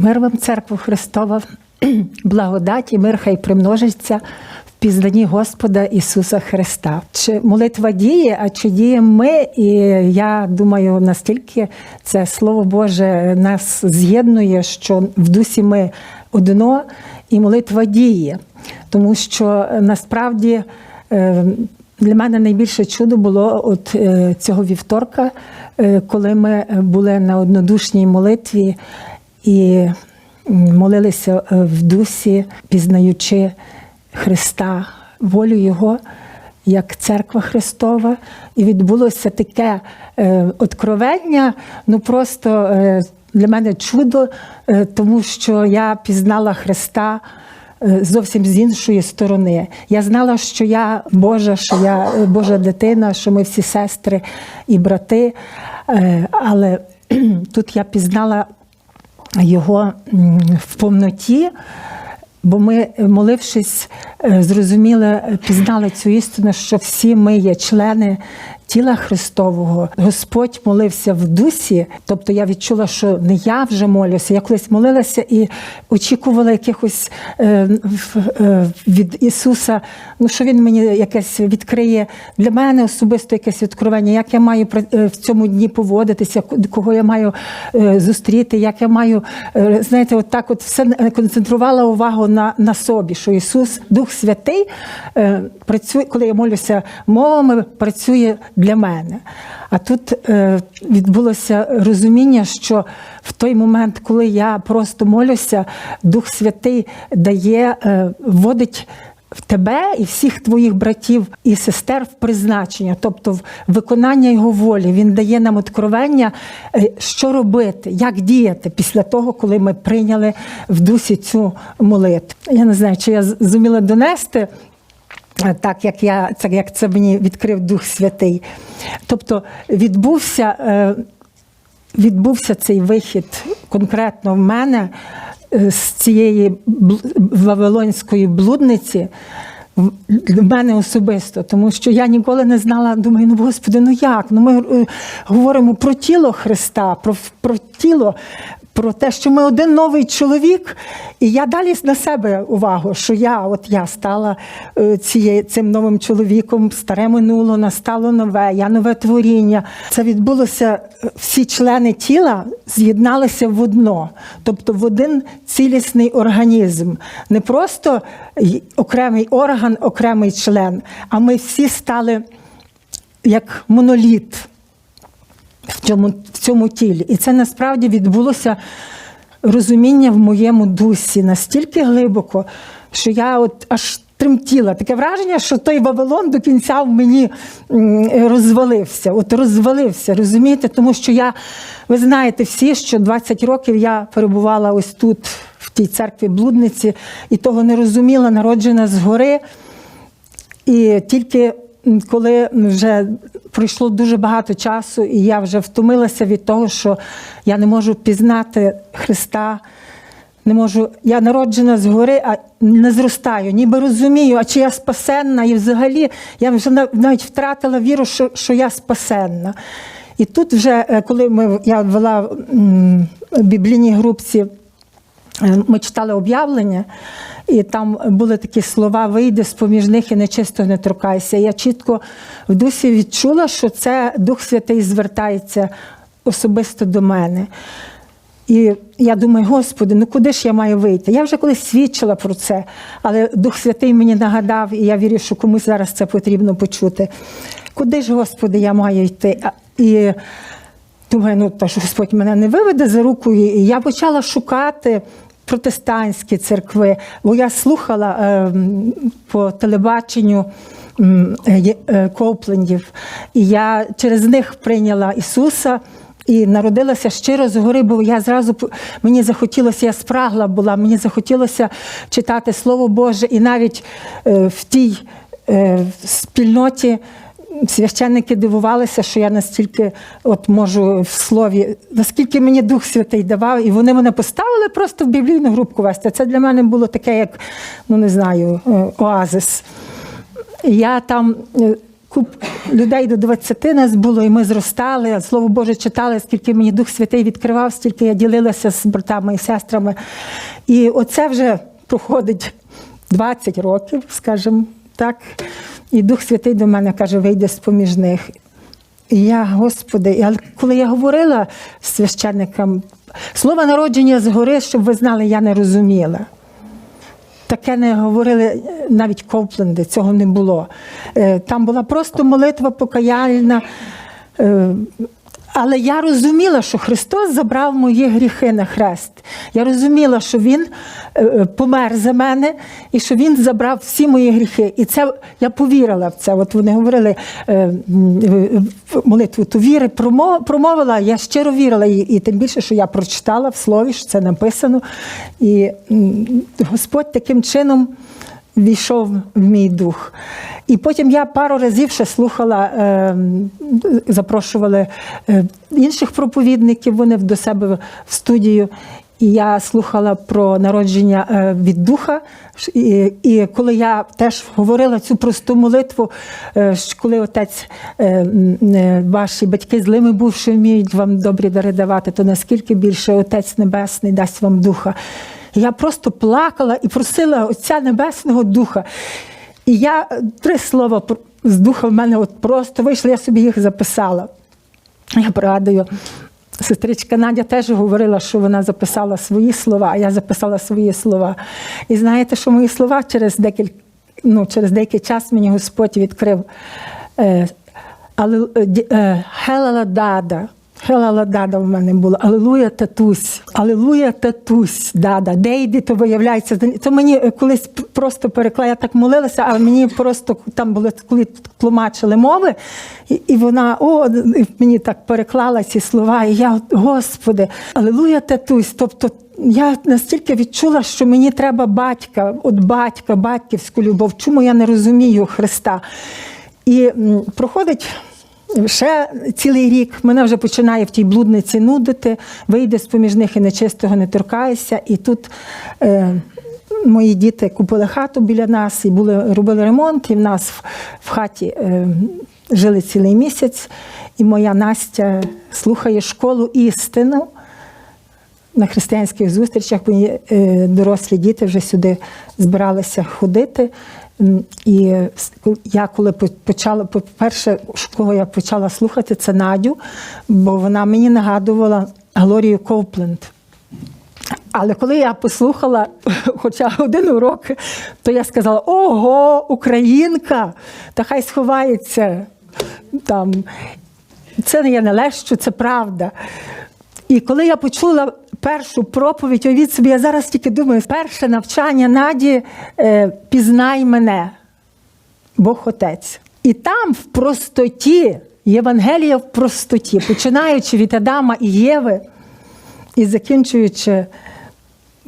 Мир вам, церква Христова, благодать і мир хай примножиться в пізнанні Господа Ісуса Христа. Чи молитва діє, а чи діємо ми? І я думаю, настільки це Слово Боже нас з'єднує, що в дусі ми одно, і молитва діє. Тому що е, насправді е, для мене найбільше чудо було от е, цього вівторка, коли ми були на однодушній молитві і молилися е, в дусі, пізнаючи Христа, волю Його. Як церква Христова, і відбулося таке е, откровення, ну просто е, для мене чудо, е, тому що я пізнала Христа зовсім з іншої сторони. Я знала, що я Божа, що я Божа дитина, що ми всі сестри і брати. Але тут я пізнала його в повноті. Бо ми, молившись, е, зрозуміли, пізнали цю істину, що всі ми є члени тіла Христового. Господь молився в дусі, тобто я відчула, що не я вже молюся, я колись молилася і очікувала якихось е, е, від Ісуса, ну що Він мені якесь відкриє для мене особисто якесь відкривання, як я маю е, в цьому дні поводитися, кого я маю е, зустріти, як я маю, е, знаєте, от так от все концентрувала увагу на, на собі, що Ісус, Дух Святий, е, працює, коли я молюся мовами, працює для мене. А тут е, відбулося розуміння, що в той момент, коли я просто молюся, Дух Святий дає, е, вводить в тебе і всіх твоїх братів і сестер в призначення, тобто в виконання його волі. Він дає нам откровення, е, що робити, як діяти після того, коли ми прийняли в дусі цю молитву. Я не знаю, чи я зуміла донести. Е, Так, як я це як це мені відкрив Дух Святий. Тобто відбувся, е, відбувся цей вихід конкретно в мене е, з цієї вавилонської блудниці. Для мене особисто, тому що я ніколи не знала, думаю, ну Господи, ну як? Ну ми говоримо про тіло Христа, про, про тіло, про те, що ми один новий чоловік, і я далі на себе увагу, що я, от я стала е, ціє, цим новим чоловіком, старе минуло, настало нове, я нове творіння. Це відбулося, е, всі члени тіла з'єдналися в одно, тобто в один цілісний організм. Не просто окремий орган, окремий член, а ми всі стали як моноліт в цьому, в цьому тілі. І це насправді відбулося розуміння в моєму дусі настільки глибоко, що я от аж тремтіла. Таке враження, що той Вавилон до кінця в мені розвалився. От розвалився, розумієте? Тому що я, ви знаєте всі, що 20 років я перебувала ось тут, в тій церкві блудниці, і того не розуміла, народжена згори. І тільки коли вже пройшло дуже багато часу, і я вже втомилася від того, що я не можу пізнати Христа, не можу, я народжена згори, а не зростаю, ніби розумію, а чи я спасенна, і взагалі я вже навіть втратила віру, що, що я спасенна. І тут вже, е, коли ми, я вела в біблійній групці ми читали об'явлення, і там були такі слова: вийди з поміж них і нечисто не торкайся. Я чітко в дусі відчула, що це Дух Святий звертається особисто до мене. І я думаю, Господи, ну куди ж я маю вийти? Я вже колись свідчила про це, але Дух Святий мені нагадав, і я вірю, що комусь зараз це потрібно почути. Куди ж, Господи, я маю йти? І Думаю, ну то ж Господь мене не виведе за руку, і я почала шукати протестантські церкви, бо я слухала е, по телебаченню е, е, Коплендів, і я через них прийняла Ісуса. І народилася щиро згори, бо я зразу мені захотілося, я спрагла була, мені захотілося читати Слово Боже, і навіть е, в тій е, спільноті священники дивувалися, що я настільки от можу в слові, наскільки мені Дух Святий давав, і вони мене поставили просто в біблійну групку вести. Це для мене було таке, як ну не знаю, е, оазис. Я там е, куп людей до 20 нас було, і ми зростали. Слово Боже читали, скільки мені Дух Святий відкривав, стільки я ділилася з братами і сестрами. І оце вже проходить 20 років, скажімо так. І Дух Святий до мене каже, вийде з поміж них. І я, Господи, але коли я говорила священникам, слово народження згори, щоб ви знали, я не розуміла. Таке не говорили е, навіть Копленди, цього не було. Е, Там була просто молитва покаяльна. Але я розуміла, що Христос забрав мої гріхи на хрест. Я розуміла, що Він е, е, помер за мене і що Він забрав всі мої гріхи. І це я повірила в це. От вони говорили е, в молитву ту віри промовила. Я щиро вірила, і, і тим більше, що я прочитала в слові, що це написано. І Господь таким чином війшов в мій дух. І потім я пару разів ще слухала, е, запрошували е, інших проповідників, вони до себе в студію. І я слухала про народження е, від духа. І, і коли я теж говорила цю просту молитву, коли отець ваші батьки злими був, що вміють вам добрі дари давати, то наскільки більше Отець Небесний дасть вам духа. Я просто плакала і просила Отця Небесного Духа. І я е, три слова з духа в мене от просто вийшли, я собі їх записала. Я пригадую, сестричка Надя теж говорила, що вона записала свої слова, а я записала свої слова. І знаєте, що мої слова через декілька, ну, через деякий час мені Господь відкрив. Е, але е, е, Хелала Дада. Хелала Дада в мене було. Алелуя татусь. Алелуя татусь. Дада. Де йди, то виявляється. То мені е, колись просто перекла, я так молилася, а мені просто там були коли тлумачили мови, і, і вона о, і мені так переклала ці слова. І я, Господи, алелуя татусь. Тобто я настільки відчула, що мені треба батька, от батька, батьківську любов. Чому я не розумію Христа? І проходить ще цілий рік. Мене вже починає в тій блудниці нудити, вийде з поміж них і нечистого не торкаєшся. І тут е, мої діти купили хату біля нас і були, робили ремонт, і в нас в, в хаті е, жили цілий місяць. І моя Настя слухає школу істину на християнських зустрічах мої е, дорослі діти вже сюди збиралися ходити. І я коли почала, по-перше, кого я почала слухати, це Надю, бо вона мені нагадувала Глорію Копленд. Але коли я послухала хоча один урок, то я сказала: ого, українка! Та хай сховається там. Це не я не лещу, це правда. І коли я почула першу проповідь, уявіть собі, я зараз тільки думаю, перше навчання Наді е, пізнай мене, Бог Отець. І там в простоті, Євангелія в простоті, починаючи від Адама і Єви і закінчуючи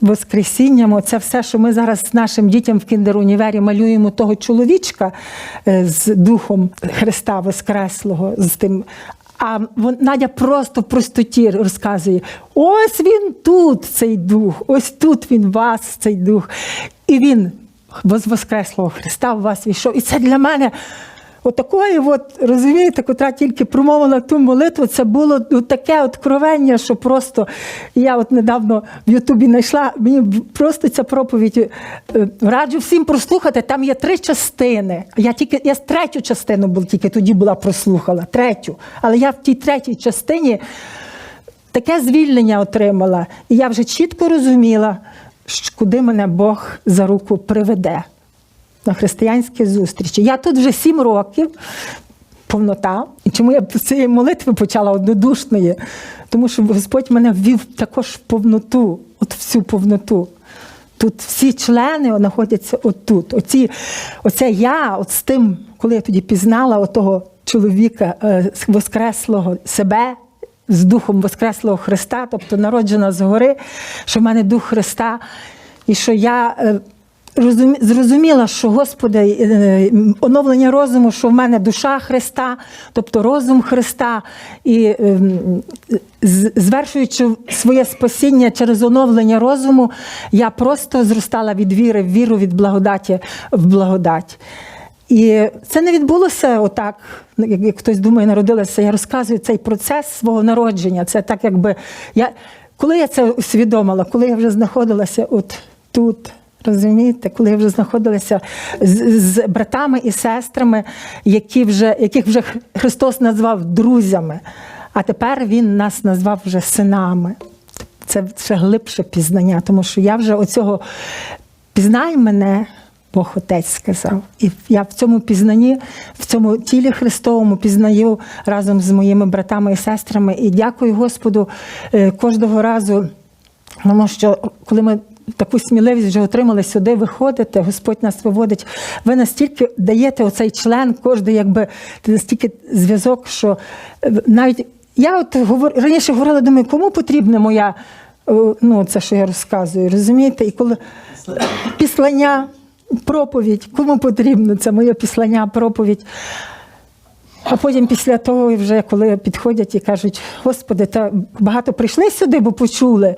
Воскресінням, оце все, що ми зараз нашим дітям в кіндер-універі малюємо того чоловічка е, з духом Христа Воскреслого, з тим. А Надя просто простоті розказує: ось він тут, цей дух, ось тут він вас, цей дух. І він з Воскреслого Христа в вас війшов. І це для мене Отакої, от, розумієте, котра тільки промовила ту молитву, це було ну, таке откровення, що просто я от недавно в Ютубі знайшла, мені просто ця проповідь е, раджу всім прослухати. Там є три частини. Я тільки я третю частину була, тільки тоді була прослухала, третю. Але я в тій третій частині таке звільнення отримала. І я вже чітко розуміла, куди мене Бог за руку приведе християнські зустрічі. Я тут вже сім років, повнота. І чому я з цієї молитви почала однодушної? Тому що Господь мене ввів також в повноту, от всю повноту. Тут всі члени знаходяться отут. Оці, оце я, от з тим, коли я тоді пізнала отого чоловіка е, воскреслого себе. З духом Воскреслого Христа, тобто народжена згори, що в мене дух Христа, і що я е, зрозуміла, що Господи, е, оновлення розуму, що в мене душа Христа, тобто розум Христа, і ем, звершуючи своє спасіння через оновлення розуму, я просто зростала від віри в віру, від благодаті в благодать. І це не відбулося отак, як, як хтось думає, народилася. Я розказую цей процес свого народження. Це так, якби я коли я це усвідомила, коли я вже знаходилася от тут. Розумієте, коли я вже знаходилася з, з братами і сестрами, які вже, яких вже Христос назвав друзями, а тепер Він нас назвав вже синами. Це ще глибше пізнання, тому що я вже оцього пізнай мене, Бог Отець сказав. І я в цьому пізнанні, в цьому тілі Христовому пізнаю разом з моїми братами і сестрами. І дякую Господу е, кожного разу, тому що коли ми. Таку сміливість вже отримали сюди, виходите, Господь нас виводить. Ви настільки даєте оцей член, кожен, якби настільки зв'язок, що е, навіть я от говор, раніше говорила, думаю, кому потрібна моя, е, ну це, що я розказую, розумієте? І коли післання, проповідь, кому потрібно це моє післання, проповідь. А потім після того, вже коли підходять і кажуть, Господи, та багато прийшли сюди, бо почули.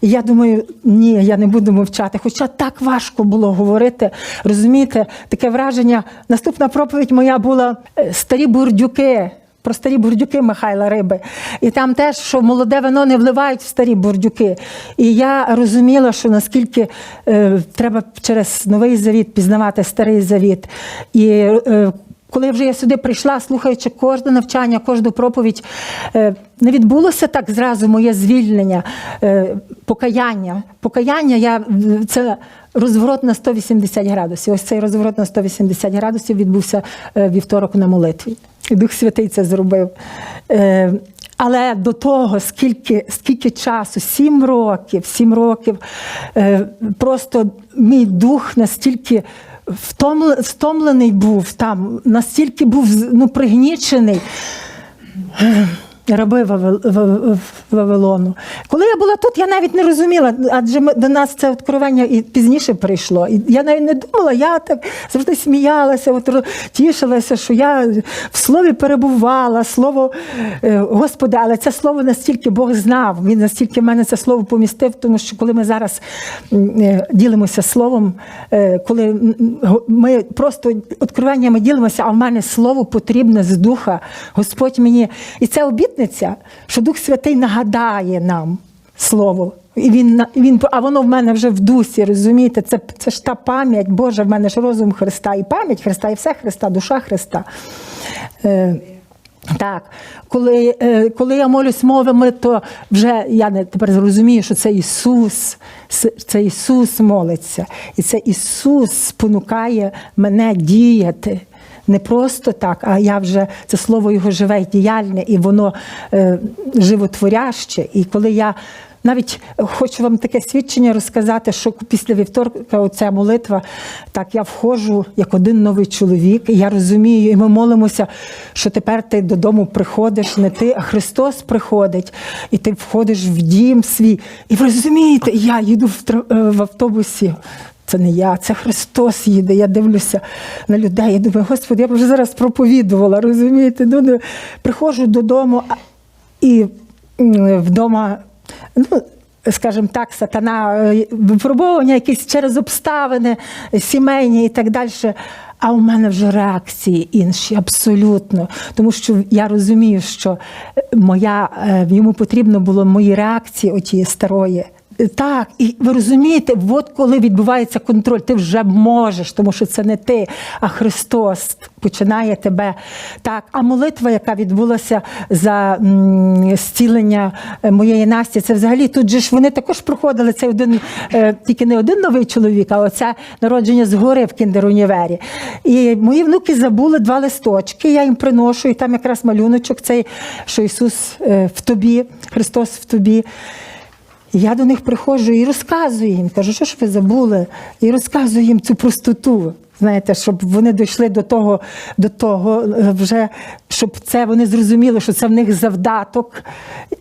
І я думаю, ні, я не буду мовчати. Хоча так важко було говорити. Розумієте, таке враження. Наступна проповідь моя була е, старі бурдюки. Про старі бурдюки Михайла Риби. І там теж, що молоде вино не вливають в старі бурдюки. І я розуміла, що наскільки е, треба через новий завіт пізнавати старий завіт. І е, коли вже я сюди прийшла, слухаючи кожне навчання, кожну проповідь, е, не відбулося так зразу моє звільнення, е, покаяння. Покаяння я це розворот на 180 градусів. Ось цей розворот на 180 градусів відбувся е, вівторок на молитві. І Дух Святий це зробив. Е, Але до того, скільки, скільки часу, сім років, сім років, е, просто мій дух настільки втомлений був там, настільки був ну, пригнічений. Раби Вавилону. Коли я була тут, я навіть не розуміла, адже ми, до нас це откровення і пізніше прийшло. І я навіть не думала, я так завжди сміялася, от, тішилася, що я в слові перебувала, слово е, Господа, але це слово настільки Бог знав, він настільки в мене це слово помістив, тому що коли ми зараз е, ділимося словом, е, коли ми просто откровеннями ділимося, а в мене слово потрібне з духа. Господь мені. І це обітниця, що Дух Святий нагадає нам слово. І він, він, а воно в мене вже в дусі, розумієте? Це, це ж та пам'ять, Боже, в мене ж розум Христа, і пам'ять Христа, і все Христа, душа Христа. Е, так, коли, е, коли я молюсь мовами, то вже я не тепер зрозумію, що це Ісус, це Ісус молиться, і це Ісус спонукає мене діяти. Не просто так, а я вже це слово його живе і діяльне, і воно е, животворяще. І коли я навіть хочу вам таке свідчення розказати, що після вівторка оця молитва, так я входжу як один новий чоловік, і я розумію, і ми молимося, що тепер ти додому приходиш, не ти, а Христос приходить, і ти входиш в дім свій. І ви розумієте, я їду в, е, автобусі. Це не я, це Христос їде. Я дивлюся на людей і думаю, Господи, я б вже зараз проповідувала, розумієте? Ну, приходжу додому і вдома, ну, скажімо так, сатана, е, випробовування якісь через обставини сімейні і так далі. А у мене вже реакції інші, абсолютно. Тому що я розумію, що моя, е, йому потрібно було мої реакції отієї старої. Так, і ви розумієте, от коли відбувається контроль, ти вже можеш, тому що це не ти, а Христос починає тебе. Так, а молитва, яка відбулася за м, зцілення е, моєї Насті, це взагалі тут же ж вони також проходили цей один, е, тільки не один новий чоловік, а оце народження згори в кіндер-універі. І мої внуки забули два листочки, я їм приношу, і там якраз малюночок цей, що Ісус е, в тобі, Христос в тобі. Я до них приходжу і розказую їм, кажу, що ж ви забули? І розказую їм цю простоту. Знаєте, щоб вони дійшли до того, до того е, вже, щоб це вони зрозуміли, що це в них завдаток.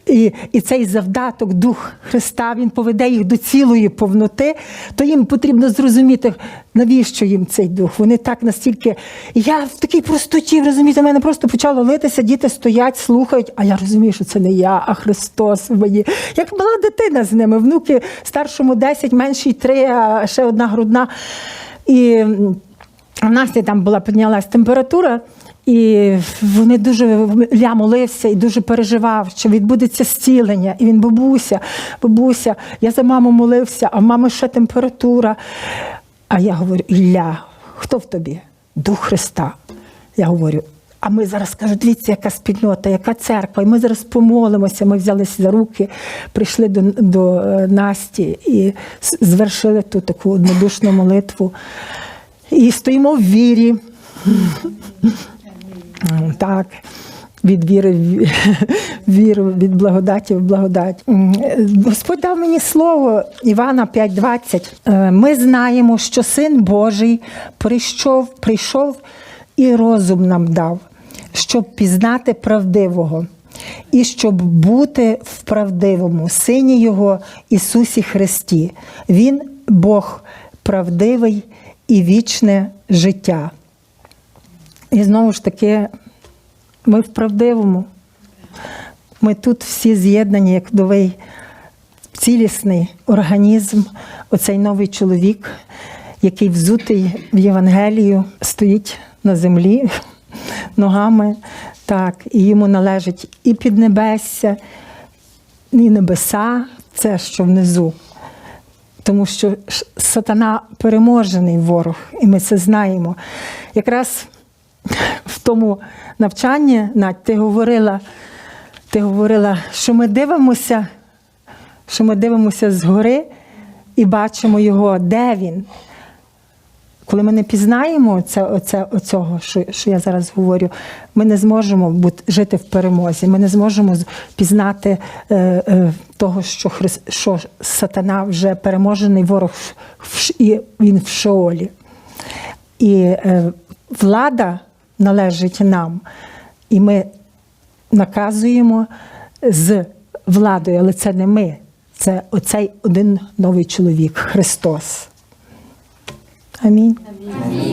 І, і цей завдаток, Дух Христа, Він поведе їх до цілої повноти, то їм потрібно зрозуміти, навіщо їм цей дух. Вони так настільки. Я в такій простоті, розумієте, в мене просто почало литися, діти стоять, слухають, а я розумію, що це не я, а Христос в мені. Як мала дитина з ними, внуки старшому 10, меншій 3, а ще одна грудна. І в Насті там була піднялась температура, і вони дуже Ля молився і дуже переживав, що відбудеться зцілення. І він бабуся, бабуся, я за маму молився, а в мами ще температура. А я говорю: Ілля, хто в тобі? Дух Христа. Я говорю. А ми зараз кажу, дивіться, яка спільнота, яка церква. І ми зараз помолимося. Ми взялися за руки, прийшли до, до е, Насті і звершили ту таку однодушну молитву. І стоїмо в вірі. Так. Від віри віру, від благодаті в благодать. Господь дав мені слово Івана 5:20. Е, Ми знаємо, що Син Божий прийшов, прийшов і розум нам дав, щоб пізнати правдивого, і щоб бути в правдивому Сині Його Ісусі Христі. Він Бог правдивий і вічне життя. І знову ж таки, ми в правдивому. Ми тут всі з'єднані як новий цілісний організм, оцей новий чоловік, який взутий в Євангелію, стоїть на землі ногами, так, і йому належить і піднебесся, і небеса, це що внизу. Тому що сатана переможений ворог, і ми це знаємо. Якраз в тому навчанні, Надь, ти говорила, ти говорила, що ми дивимося, що ми дивимося згори і бачимо його, де він. Коли ми не пізнаємо це, оце, оцього, що, що я зараз говорю, ми не зможемо бути, жити в перемозі. Ми не зможемо пізнати е, е, того, що, Хрис, що сатана вже переможений ворог в, і він в Шеолі. І е, влада належить нам, і ми наказуємо з владою, але це не ми, це оцей один новий чоловік Христос. I mean.